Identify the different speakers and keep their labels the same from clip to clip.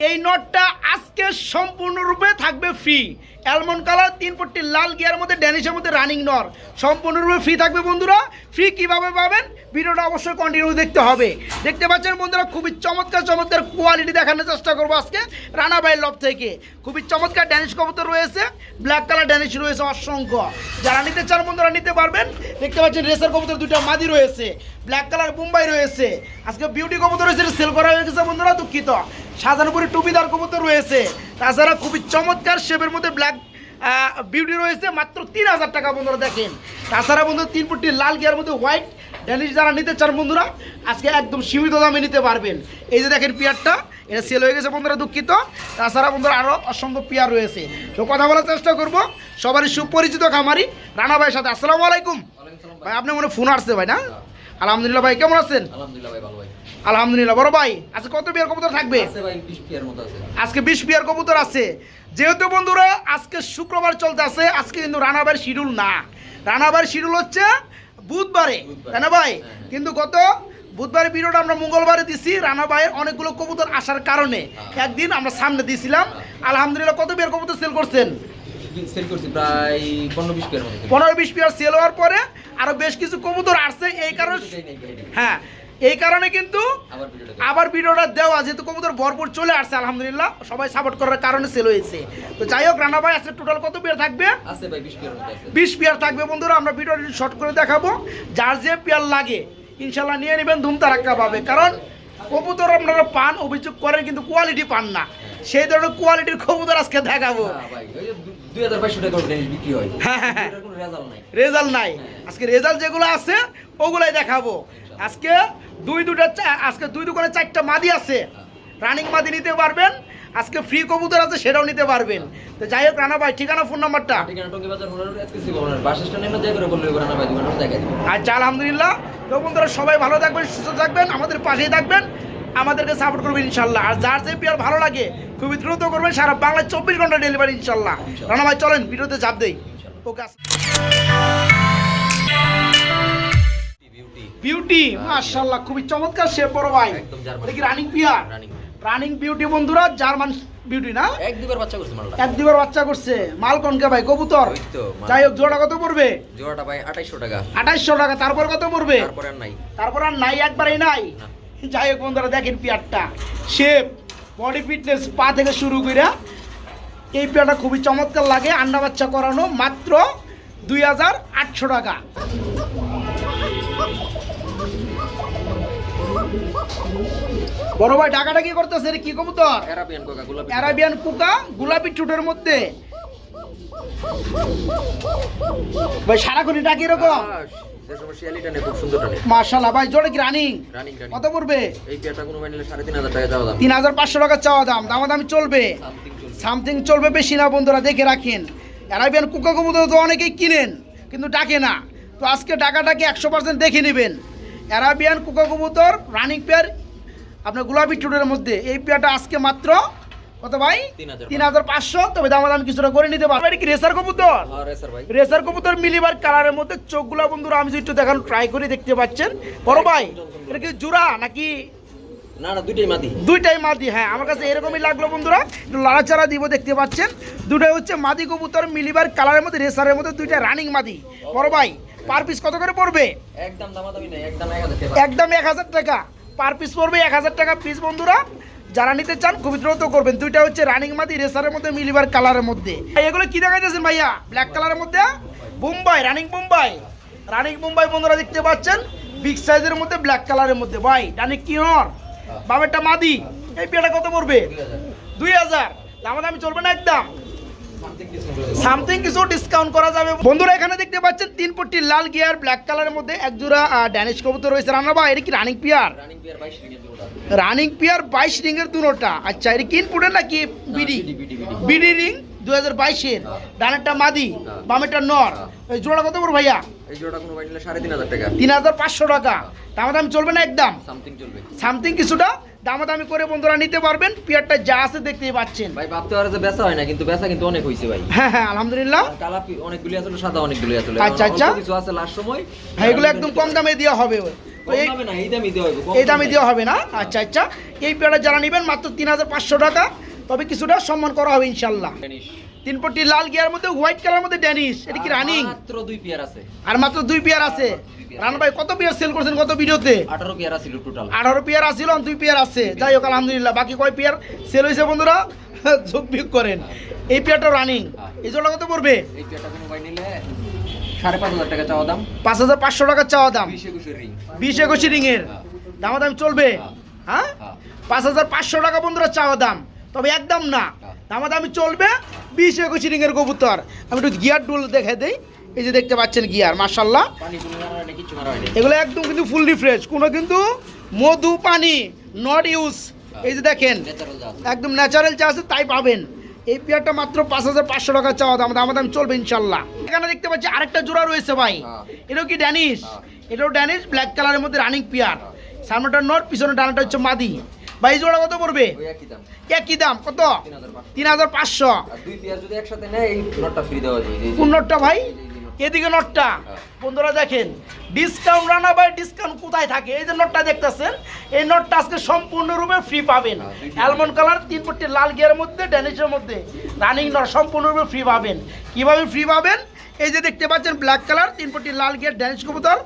Speaker 1: এই নটটা আজকে সম্পূর্ণরূপে থাকবে ফ্রি অ্যালমন্ড কালার তিন পট্টি লাল গিয়ার মধ্যে, ড্যানিশের মধ্যে রানিং নর সম্পূর্ণরূপে ফ্রি থাকবে বন্ধুরা। ফ্রি কীভাবে পাবেন? ভিডিওটা অবশ্যই কন্টিনিউ দেখতে হবে। দেখতে পাচ্ছেন বন্ধুরা, খুবই চমৎকার চমৎকার কোয়ালিটি দেখানোর চেষ্টা করব আজকে রানা রানাবাইয়ের লব থেকে। খুবই চমৎকার ড্যানিশ কবুতর রয়েছে ব্ল্যাক কালার ড্যানিশ রয়েছে অসংখ্য। যারা নিতে চান বন্ধুরা, নিতে পারবেন। দেখতে পাচ্ছেন রেসের কবুতর দুটো মাদি রয়েছে। ব্ল্যাক কালার মুম্বাই রয়েছে। আজকে বিউটি কবুতর রয়েছে সেল করা হয়ে গেছে বন্ধুরা দুঃখিত। সাজানোপুরি টুপিদার কবুতর রয়েছে। তাছাড়া খুবই চমৎকার শেপের মধ্যে ব্ল্যাক বিউটি রয়েছে মাত্র তিন হাজার টাকা বন্ধুরা দেখেন। তাছাড়া বন্ধু তিন ফুটটি লাল গিয়ার মধ্যে হোয়াইট ড্যানিশ যারা নিতে চান বন্ধুরা আজকে একদম সীমিত দামে নিতে পারবেন। এই যে দেখেন পিয়ারটা এটা সেল হয়ে গেছে বন্ধুরা দুঃখিত। তাছাড়া বন্ধুরা আরও অসংখ্য পিয়ার রয়েছে। তো কথা বলার চেষ্টা করব সবারই সুপরিচিত খামারি রানা ভাইয়ের সাথে। আসসালামু আলাইকুম। ভাই আপনি মনে ফোন আসছে ভাই না। আলহামদুলিল্লাহ ভাই কেমন আছেন?
Speaker 2: আলহামদুলিল্লাহ ভাই ভালো ভাই।
Speaker 1: আলহামদুলিল্লাহ বড় ভাই আজকে কত বিয়ার কবুতর থাকবে?
Speaker 2: বিশ পিয়ার
Speaker 1: আজকে বিশ বিয়ার কবুতর আছে। যেহেতু বন্ধুরা আজকে শুক্রবার চলতে আছে আজকে কিন্তু রানাবার শিডিউল না। রানাবার শিডিউল হচ্ছে বুধবারে। তাই না ভাই?
Speaker 2: হ্যাঁ, হ্যাঁ।
Speaker 1: কিন্তু গত বুধবারের ভিডিওটা আমরা মঙ্গলবারে দিছি রানাবাইয়ের অনেকগুলো কবুতর আসার কারণে।
Speaker 2: হ্যাঁ।
Speaker 1: একদিন আমরা সামনে দিছিলাম। আলহামদুলিল্লাহ কত বিয়ার কবুতর সেল করছেন?
Speaker 2: সেল করছি প্রায় পনেরো বিশ পিয়ার
Speaker 1: পনেরো বিশ বিয়ার সেল হওয়ার পরে আরও বেশ কিছু কবুতর আসছে এই কারণে। হ্যাঁ এই কারণে কিন্তু
Speaker 2: আবার ভিডিওটা
Speaker 1: দেওয়া যেহেতু কবুতর ভরপুর চলে আসছে আলহামদুলিল্লাহ সবাই সাপোর্ট করার কারণে সেল হয়েছে। তো যাই হোক রানা ভাই আজকে টোটাল কত পেয়ার থাকবে?
Speaker 2: বিশ পিয়ার
Speaker 1: পেয়ার থাকবে বন্ধুরা আমরা ভিডিওটি শর্ট করে দেখাবো। যার যে পেয়ার লাগে ইনশাল্লাহ নিয়ে নেবেন ধুম তারাক্কা পাবে কারণ কবুতর আপনারা পান অভিযোগ করেন কিন্তু কোয়ালিটি পান না। সেই ধরনের কোয়ালিটির কবুতর আজকে দেখাবো।
Speaker 2: বিক্রি হয়।
Speaker 1: হ্যাঁ, হ্যাঁ,
Speaker 2: রেজাল্ট নাই।
Speaker 1: আজকে রেজাল্ট যেগুলো আছে ওগুলাই দেখাবো। আজকে দুই দুটা আজকে দুই দোকানে চারটা মাদি আছে। রানিং মাদি নিতে পারবেন আজকে ফ্রি কবুতর আছে সেটাও নিতে পারবেন। তো যাই হোক রানা ভাই ঠিকানা ফোন নাম্বারটা আচ্ছা আলহামদুলিল্লাহ। তো বন্ধুরা সবাই ভালো থাকবেন সুস্থ থাকবেন আমাদের পাশেই থাকবেন। আমাদেরকে সাপোর্ট করবেন ইনশাল্লাহ। আর যার যে পেয়ার ভালো লাগে খুবই দ্রুত করবেন সারা বাংলায় চব্বিশ ঘণ্টা ডেলিভারি ইনশাল্লাহ। রানা ভাই চলেন ভিডিওতে চাপ দেই। ওকে
Speaker 2: বিউটি
Speaker 1: মাশাআল্লাহ খুবই চমৎকার শেপ বড় ভাই।
Speaker 2: একদম
Speaker 1: এটা কি রানিং পিয়ার
Speaker 2: রানিং
Speaker 1: বিউটি বন্ধুরা জার্মান বিউটি না?
Speaker 2: এক দুবার বাচ্চা করছে মালটা।
Speaker 1: এক দুবার বাচ্চা করছে। মাল কনকে ভাই? কবুতর। যাই হোক জোড়া কত পড়বে?
Speaker 2: জোড়াটা ভাই আঠাইশশো টাকা।
Speaker 1: আঠাইশশো টাকা তারপর কত পড়বে?
Speaker 2: তারপরে আর নাই।
Speaker 1: তারপর আর নাই একবারেই নাই। যাই হোক বন্ধুরা দেখেন পেয়ারটা। শেপ বডি ফিটনেস পা থেকে শুরু করে এই পেয়ারটা খুবই চমৎকার লাগে আন্ডা বাচ্চা করানো মাত্র দুই হাজার আটশো টাকা। বড় ভাই টাকাটা কি করতেছে কি কবুতর?
Speaker 2: অ্যারাবিয়ান কোকা গোলাপি
Speaker 1: চুটের মধ্যে। ভাই সারাক্ষণই ডাকি এরকম?
Speaker 2: যে সময় শিয়ালিটা নেই খুব সুন্দর টানে
Speaker 1: মার্শাল্লাহ ভাই জোরে কি রানিং?
Speaker 2: Running running.
Speaker 1: কত পড়বে?
Speaker 2: এই পেয়ারটা কোনো ভাই নিলে তিন হাজার টাকা দাম।
Speaker 1: পাঁচশো টাকা চাওয়া দাম দামাদামি চলবে।
Speaker 2: সামথিং
Speaker 1: চলবে। বেশি না বন্ধুরা দেখে রাখেন। অ্যারাবিয়ান কুকা কবুতর তো অনেকেই কিনেন কিন্তু ডাকে না। তো আজকে ডাকাটাকে একশো পার্সেন্ট দেখে নেবেন। অ্যারাবিয়ান কুকা কবুতর রানিং পেয়ার আপনার গোলাপি টুটের মধ্যে। এই পেয়ারটা আজকে মাত্র কত ভাই? তিন হাজার পাঁচশো। তবে দামাদামি কিছুটা করে নিতে পারবে এটা কি রেসার কবুতর?
Speaker 2: হ্যাঁ
Speaker 1: রেসার কবুতর মিলিবার কালারের মধ্যে চোখগুলা বন্ধুরা আমি যদি একটু দেখানো ট্রাই করে দেখতে পাচ্ছেন। বড় ভাই এটা কি জোড়া নাকি
Speaker 2: না না দুইটাই মাদি।
Speaker 1: দুইটাই মাদি? হ্যাঁ আমার কাছে এরকমই লাগল বন্ধুরা। একটু লাড়াচাড়া দিব দেখতে পাচ্ছেন। দুটাই হচ্ছে মাদি কবুতর মিলিবার কালারের মধ্যে রেসারের মধ্যে দুইটা রানিং মাদি। বড় ভাই পার পিস কত করে পড়বে?
Speaker 2: একদম দামাদামি নাই একদম এক হাজার টাকা।
Speaker 1: একদম টাকা। পার পিস পড়বে এক হাজার টাকা পিস বন্ধুরা। যারা নিতে চান খুবই দ্রুত করবেন। দুইটা হচ্ছে রানিং মাদি রেসারের মধ্যে মিলিবার কালারের মধ্যে। এগুলো কি দেখাইতেছেন ভাইয়া? ব্ল্যাক কালারের মধ্যে মুম্বাই রানিং মুম্বাই রানিং মুম্বাই বন্ধুরা দেখতে পাচ্ছেন বিগ সাইজের মধ্যে ব্ল্যাক কালারের মধ্যে। ভাই রানিং কি হর? বাবেরটা মাদি। এই পেটা কত পড়বে?
Speaker 2: দুই হাজার।
Speaker 1: দুই হাজার। দামাদামি চলবে না একদম। সামথিং কিছু ডিসকাউন্ট করা যাবে। বন্ধুরা এখানে দেখতে পাচ্ছেন তিন পট্টি লাল গিয়ার ব্ল্যাক কালারের মধ্যে একজোড়া ড্যানিশ কবুতর রয়েছে। রান্না ভাই এটা কি রানিং পিয়ার
Speaker 2: রানিং পেয়ার বাইশ
Speaker 1: রিং এর দুটোটা। আচ্ছা এটা কি ইনপুটের নাকি বিডি।
Speaker 2: বিডি
Speaker 1: রিং দু হাজার বাইশের ডানেরটা মাদি
Speaker 2: হ্যাঁ।
Speaker 1: বামেরটা নর। এই জোড়া কত পড়বে ভাইয়া?
Speaker 2: এই জোড়াটা কোনো ভাই সাড়ে তিন হাজার টাকা।
Speaker 1: তিন হাজার পাঁচশো টাকা। দাম দাম চলবে না একদম?
Speaker 2: সামথিং চলবে।
Speaker 1: সামথিং কিছুটা দামাদামি করে বন্ধুরা নিতে পারবেন। পেয়ারটা যা আছে দেখতেই পাচ্ছেন।
Speaker 2: ভাই ভাবতে পারে যে বেচা হয় না কিন্তু বেচা কিন্তু অনেক হয়েছে ভাই।
Speaker 1: হ্যাঁ হ্যাঁ আলহামদুলিল্লাহ।
Speaker 2: কালা অনেকগুলি আসলে সাদা অনেকগুলি আসলে
Speaker 1: আচ্ছা, আচ্ছা।
Speaker 2: কিছু আছে লাস্ট সময়।
Speaker 1: হ্যাঁ এগুলো একদম কম দামে দেওয়া হবে। এই
Speaker 2: দামে এই দেওয়া হবে
Speaker 1: দামে। দেওয়া হবে না? আচ্ছা আচ্ছা। এই পেয়ারটা যারা নেবেন মাত্র তিন হাজার পাঁচশো টাকা। তবে কিছুটা সম্মান করা হবে ইনশাল্লাহ। তিন পট্টি লাল গিয়ার মধ্যে হোয়াইট কালার মধ্যে ড্যানিশ এটা কি রানিং?
Speaker 2: মাত্র দুই পেয়ার আছে।
Speaker 1: আর মাত্র দুই পেয়ার আছে। রানা ভাই কত পেয়ার সেল করছেন কত ভিডিওতে?
Speaker 2: আঠারো পেয়ার আছিল টোটাল
Speaker 1: আঠারো পেয়ার আসছিল দুই পেয়ার আছে। যাই হোক আলহামদুলিল্লাহ বাকি কয় পেয়ার সেল হয়েছে বন্ধুরা? যোগ বিয়োগ করেন। এই পেয়ারটা রানিং এই জোড়া কত পড়বে?
Speaker 2: এই পেয়ারটা কোনো ভাই নিলে? সাড়ে পাঁচ হাজার টাকা চাওয়া দাম।
Speaker 1: পাঁচ হাজার পাঁচশো টাকা চাওয়া দাম।
Speaker 2: বিশ একুশের রিং
Speaker 1: একুশি রিংয়ের দামাদাম চলবে? হ্যাঁ?
Speaker 2: হ্যাঁ।
Speaker 1: পাঁচ হাজার পাঁচশো টাকা বন্ধুরা চাওয়া দাম। তবে একদম না।
Speaker 2: হ্যাঁ।
Speaker 1: দামাদামি চলবে বিশ একুশি রিংয়ের কবুতর। আমি একটু গিয়ার ডুল দেখে দেই। এই যে দেখতে পাচ্ছেন গিয়ার মার্শাল্লাহ
Speaker 2: হয়
Speaker 1: এগুলো একদম কিন্তু ফুল রিফ্রেশ কোনো কিন্তু মধু পানি নট ইউজ এই যে দেখেন। একদম ন্যাচারাল যা আছে তাই পাবেন। এই পেয়ারটা মাত্র পাঁচ হাজার পাঁচশো টাকা চাওয়া দাম। দাম দাম চলবে ইনশাল্লাহ এখানে দেখতে পাচ্ছি আরেকটা জোড়া রয়েছে ভাই।
Speaker 2: হ্যাঁ।
Speaker 1: এটাও কি ড্যানিশ
Speaker 2: হ্যাঁ।
Speaker 1: এটাও ড্যানিশ ব্ল্যাক কালারের মধ্যে রানিং পেয়ার সামনেটা নট পিছনে ডানাটা হচ্ছে মাদি। ভাই এই জোড়া কত পড়বে?
Speaker 2: একই দাম।
Speaker 1: কত?
Speaker 2: তিন হাজার পাঁচশো।
Speaker 1: কোন নটটা ভাই। এদিকে নটটা।
Speaker 2: হ্যাঁ।
Speaker 1: বন্ধুরা দেখেন ডিসকাউন্ট রানা ভাই ডিসকাউন্ট কোথায় থাকে? এই যে নটটা দেখতেছেন এই নটটা আজকে সম্পূর্ণরূপে ফ্রি পাবেন। অ্যালমন্ড কালার তিন পট্টি লাল গিয়ার মধ্যে ড্যানিশের মধ্যে। রানিং নট সম্পূর্ণরূপে ফ্রি পাবেন। কীভাবে ফ্রি পাবেন? এই যে দেখতে পাচ্ছেন ব্ল্যাক কালার তিন পট্টি লাল গিয়ার ড্যানিশ কবুতর।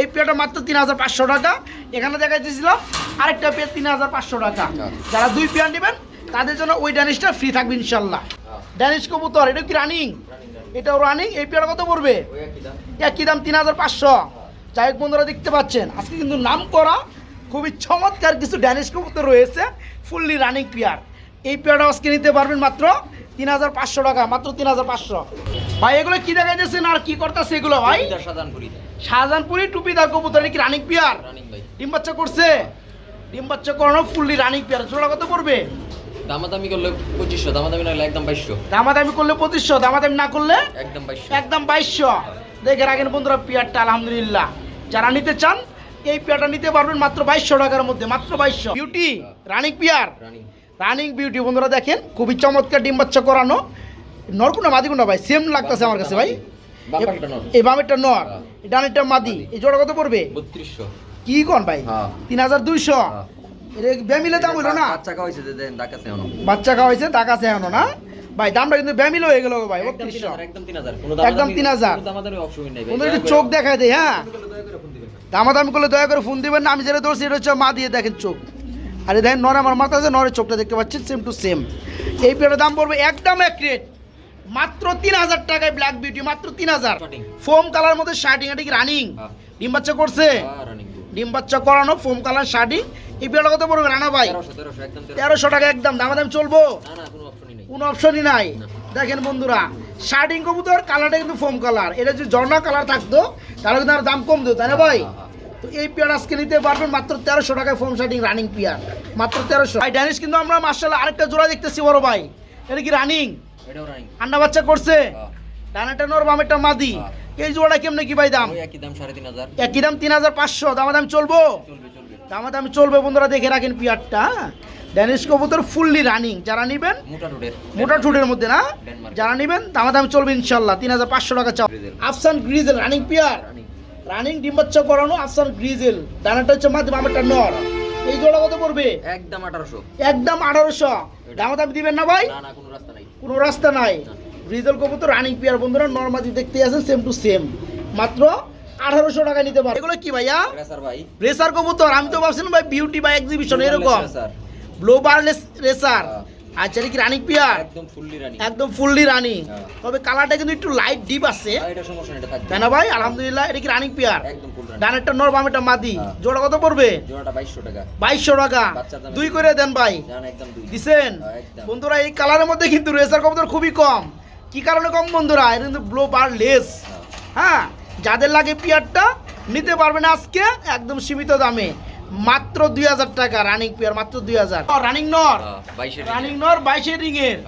Speaker 1: এই পেয়ারটা মাত্র তিন হাজার পাঁচশো টাকা। এখানে দেখা দিয়েছিলাম আরেকটা পেয়ার তিন হাজার পাঁচশো টাকা।
Speaker 2: আচ্ছা।
Speaker 1: যারা দুই পেয়ার নেবেন তাদের জন্য ওই ড্যানিশটা ফ্রি থাকবে ইনশাল্লাহ।
Speaker 2: হ্যাঁ,
Speaker 1: ড্যানিশ কবুতর এটা কি রানিং। এটাও রানিং এই পেয়ার কত পড়বে?
Speaker 2: একই দাম।
Speaker 1: একই দাম তিন হাজার পাঁচশো। যাই হোক বন্ধুরা দেখতে পাচ্ছেন আজকে কিন্তু নাম করা খুবই চমৎকার কিছু ড্যানিশ কবুতর রয়েছে ফুললি রানিং পেয়ার। এই পেয়ারটা আজকে নিতে পারবেন মাত্র তিন হাজার পাঁচশো টাকা মাত্র তিন হাজার পাঁচশো। ভাই এগুলো কি দেখাইতেছেন আর কি করতেছে এগুলো ভাই? শাহজাহানপুরি টুপিদার কবুতর কি রানিং পেয়ার? ডিম বাচ্চা করছে? ডিম বাচ্চা করানো ফুললি রানিং পেয়ার। জোড়া কত পড়বে?
Speaker 2: দামাদামি করলে পঁচিশশো দামাদামি না একদম বাইশশো।
Speaker 1: দামাদামি করলে পঁচিশশো দামাদামি না করলে
Speaker 2: একদম বাইশশো।
Speaker 1: একদম বাইশশো। দেখে রাখেন বন্ধুরা পেয়ারটা আলহামদুলিল্লাহ। যারা নিতে চান এই পেয়ারটা নিতে পারবেন মাত্র বাইশশো টাকার মধ্যে মাত্র বাইশশো। Beauty running pair
Speaker 2: running
Speaker 1: running beauty বন্ধুরা দেখেন খুবই চমৎকার ডিম বাচ্চা করানো। নরকুনা মাদি কোনটা ভাই সেম লাগতেছে আমার কাছে ভাই। এই বামেরটা নর
Speaker 2: হ্যাঁ।
Speaker 1: ডানেরটা মাদি। এই জোড়া কত পড়বে?
Speaker 2: বত্রিশশো।
Speaker 1: কি কোন ভাই?
Speaker 2: হ্যাঁ।
Speaker 1: তিন হাজার দুইশো।
Speaker 2: হ্যাঁ।
Speaker 1: ব্যামিলে দাম হইল না?
Speaker 2: বাচ্চা খাওয়াইছে
Speaker 1: বাচ্চা খাওয়াইছে টাকা আছে এখনও না? ভাই দামটা কিন্তু ব্যামিল হয়ে গেল ভাই
Speaker 2: একদম তিন হাজার,
Speaker 1: একটু চোখ দেখায় দেয় হ্যাঁ। দামাদামি করলে দয়া করে ফোন দিবেন না আমি যেটা ধরছি এটা হচ্ছে মা দিয়ে দেখেন চোখ। আর এই দেখেন নরে আমার মাথা আছে নরের চোখটা দেখতে পাচ্ছেন সেম টু সেম এই পেয়ারের দাম পড়বে একদম এক রেট মাত্র তিন হাজার টাকায় ব্ল্যাক বিউটি মাত্র তিন হাজার। ফোম কালার মধ্যে শার্টিং এটা কি রানিং
Speaker 2: হ্যাঁ।
Speaker 1: ডিম বাচ্চা করছে?
Speaker 2: হ্যাঁ।
Speaker 1: ডিম বাচ্চা করানো ফোম কালার শার্টিং এই পেয়ারটা কত পড়বে রানা ভাই?
Speaker 2: তেরোশো,
Speaker 1: টাকা একদম দামাদাম চলবো?
Speaker 2: কোনো
Speaker 1: অপশনই নাই। দেখেন বন্ধুরা শার্টিং কবুতর কালারটা কিন্তু ফোম কালার এটা যদি ঝর্ণা কালার থাকতো তাহলে কিন্তু আর দাম কম দিত তাই না ভাই?
Speaker 2: হ্যাঁ।
Speaker 1: তো এই পেয়ার আজকে নিতে পারবেন মাত্র তেরোশো টাকায় ফোম শার্টিং রানিং পেয়ার মাত্র তেরোশো ভাই ড্যানিশ কিন্তু আমরা মার্শাল আরেকটা জোড়া দেখতেছি বড় ভাই এটা কি রানিং আন্ডা বাচ্চা করছে
Speaker 2: হ্যাঁ।
Speaker 1: ডানাটা নর বামেরটা মাদি
Speaker 2: হ্যাঁ।
Speaker 1: এই জোড়াটা কেমনে কি ভাই দাম
Speaker 2: একই দাম সাড়ে তিন হাজার।
Speaker 1: একই দাম তিন হাজার পাঁচশো দামাদাম চলবো
Speaker 2: চলবে, চলবে।
Speaker 1: চলবে বন্ধুরা দেখে রাখেন পেয়ারটা? ড্যানিশ কবুতর ফুললি রানিং যারা নিবেন
Speaker 2: মোটা।
Speaker 1: ঠুটের মধ্যে না। যারা নেবেন দামা দাম চলবে ইনশাল্লাহ তিন হাজার পাঁচশো টাকা চাও। আফসান গ্রিজেল রানিং পিয়ার। রানিং ডিম্বাচ্চা করানো আফসান গ্রিজেল। ডানাটা হচ্ছে মাধ্যমে আমারটা নর। এই জোড়া কত পড়বে?
Speaker 2: একদম আঠারোশো।
Speaker 1: একদম আঠারোশো। দামা দাম দিবেন না ভাই?
Speaker 2: না না কোনো রাস্তা নাই।
Speaker 1: কোনো রাস্তা নাই। গ্রিজেল কবুতর রানিং পিয়ার বন্ধুরা নর্মাদি দেখতে আছেন সেম টু সেম মাত্র আঠারোশো টাকা নিতে পারে এগুলো কি ভাইয়া?
Speaker 2: রেসার ভাই।
Speaker 1: রেসার কবুতর আমি তো ভাবছিলাম ভাই বিউটি বা এক্সিবিশন এরকম।
Speaker 2: রেসার।
Speaker 1: গ্লোবাল রেসার
Speaker 2: হ্যাঁ।
Speaker 1: আচ্ছা এটা কি রানিং পিয়ার?
Speaker 2: একদম ফুললি রানি।
Speaker 1: একদম ফুললি রানিং।
Speaker 2: হ্যাঁ।
Speaker 1: তবে কালারটা কিন্তু একটু লাইট ডিপ আছে।
Speaker 2: এটা সমস্যা এটা থাকবে।
Speaker 1: না ভাই? আলহামদুলিল্লাহ এটা কি রানিং পেয়ার?
Speaker 2: একদম ফুল রানি।
Speaker 1: ডানেরটা নর বামেরটা মাদি।
Speaker 2: হ্যাঁ।
Speaker 1: জোড়া কত পড়বে?
Speaker 2: জোড়াটা বাইশশো টাকা।
Speaker 1: বাইশশো টাকা। দুই করে দেন ভাই।
Speaker 2: জান একদম দুই। হ্যাঁ,
Speaker 1: বন্ধুরা এই কালারের মধ্যে কিন্তু রেসার কবুতর খুবই কম। কি কারণে কম বন্ধুরা? এটা কিন্তু ব্লো বার লেস
Speaker 2: হ্যাঁ।
Speaker 1: হ্যাঁ যাদের লাগে পিয়ারটা নিতে পারবেন আজকে একদম সীমিত দামে। মাত্র দুই হাজার টাকা রানিং পিয়ার মাত্র দুই হাজার। রানিং নর রানিং নর বাইশের রিং এর।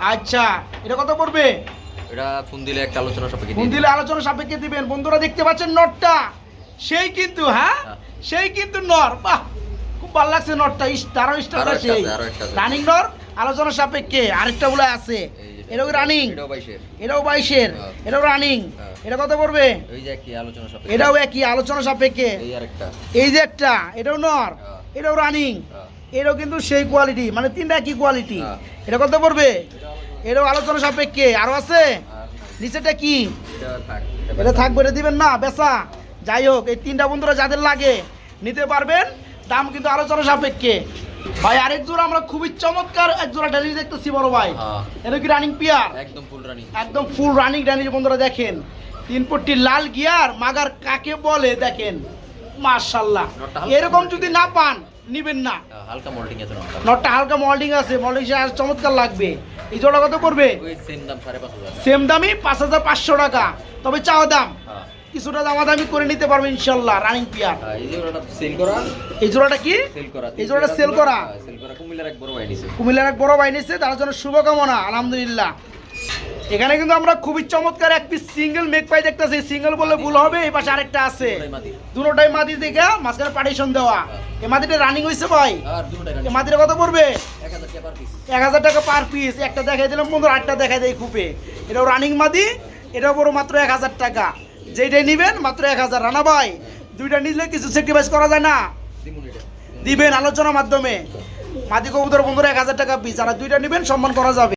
Speaker 1: আচ্ছা এটা কত পড়বে?
Speaker 2: এটা ফোন দিলে একটা আলোচনা সাপেক্ষে
Speaker 1: ফোন দিলে আলোচনা সাপেক্ষে দিবেন। বন্ধুরা দেখতে পাচ্ছেন নটটা সেই কিন্তু হ্যাঁ?
Speaker 2: হ্যাঁ।
Speaker 1: সেই কিন্তু নর বাহ! খুব ভালো লাগছে নটটা তারও স্টারটা সেই। রানিং নর আলোচনা সাপেক্ষে। আরেকটা গুলো আছে।
Speaker 2: এই যে-
Speaker 1: এটাও রানিং
Speaker 2: এটাও বাইশের।
Speaker 1: এটাও বাইশের।
Speaker 2: হ্যাঁ।
Speaker 1: এটাও রানিং
Speaker 2: হ্যাঁ।
Speaker 1: এটা কত পড়বে?
Speaker 2: ওই যে কি আলোচনা সব
Speaker 1: এটাও একই আলোচনা সাপেক্ষে।
Speaker 2: এই আরেকটা।
Speaker 1: এই যে একটা এটাও নর।
Speaker 2: হ্যাঁ।
Speaker 1: এটাও রানিং। এটাও কিন্তু সেই কোয়ালিটি মানে তিনটা একই কোয়ালিটি। এটা কত পড়বে? এটাও আলোচনা সাপেক্ষে। আরও আছে? নিচেটা কি?
Speaker 2: এটা থাক
Speaker 1: এটা থাকবে এটা দিবেন না বেচা। যাই হোক এই তিনটা বন্ধুরা যাদের লাগে নিতে পারবেন। দাম কিন্তু আলোচনা সাপেক্ষে। ভাই আরেক জোড়া আমরা খুবই চমৎকার এক জোড়া ড্যানিশ দেখতেছি বড় ভাই।
Speaker 2: হ্যাঁ।
Speaker 1: এটা কি রানিং পিয়ার
Speaker 2: একদম ফুল রানি
Speaker 1: একদম ফুল রানিং ড্যানিশ বন্ধুরা দেখেন। তিন পট্টি লাল গিয়ার মাগার কাকে বলে দেখেন। মার্শাল্লাহ এরকম যদি না পান নিবেন না।
Speaker 2: হালকা মোল্ডিং আছে নটটা
Speaker 1: হালকা। মল্ডিং আছে মল্ডিং আর চমৎকার লাগবে। এই জোড়া কত করবে
Speaker 2: সেম দাম সাড়ে পাঁচ হাজার।
Speaker 1: সেম দামি পাঁচ হাজার পাঁচশো টাকা। তবে চাওয়া দাম
Speaker 2: হ্যাঁ।
Speaker 1: কিছুটা দামাদামি করে নিতে পারবে ইনশাল্লাহ রানিং পিয়ার
Speaker 2: হ্যাঁ, এই ওটা সেল করা?
Speaker 1: এই জোড়াটা কি?
Speaker 2: সেল করা
Speaker 1: এই জোড়াটা সেল করা?
Speaker 2: সেল করা। কুমিল্লার এক বড় ভাই নিছে।
Speaker 1: কুমিল্লার এক বড় ভাই তার জন্য শুভকামনা আলহামদুলিল্লাহ। এখানে কিন্তু আমরা খুবই চমৎকার এক পিস সিঙ্গেল মেক পাই দেখতেছি। সিঙ্গেল বলে ভুল হবে এই পাশে আরেকটা আছে।
Speaker 2: মাদি।
Speaker 1: দুটোটাই মাটি দেখে মাঝখানে পার্টিশন দেওয়া। এই মাটিটা রানিং হয়েছে ভাই। এই মাটিটা কত পড়বে?
Speaker 2: এক হাজার টাকা পার পিস
Speaker 1: এক হাজার টাকা পার পিস একটা দেখাই দিলাম বন্ধু আটটা দেখাই দেয় খুপে। এটাও রানিং মাদি এটাও বড় মাত্র এক হাজার টাকা। যেটাই নিবেন মাত্র এক হাজার রানা ভাই। দুইটা নিলে কিছু স্যাক্রিফাইস করা যায় না। দিবেন আলোচনার মাধ্যমে। মাদি কবুতর বন্ধুরা এক হাজার টাকা পিস যারা দুইটা নিবেন সম্মান করা যাবে।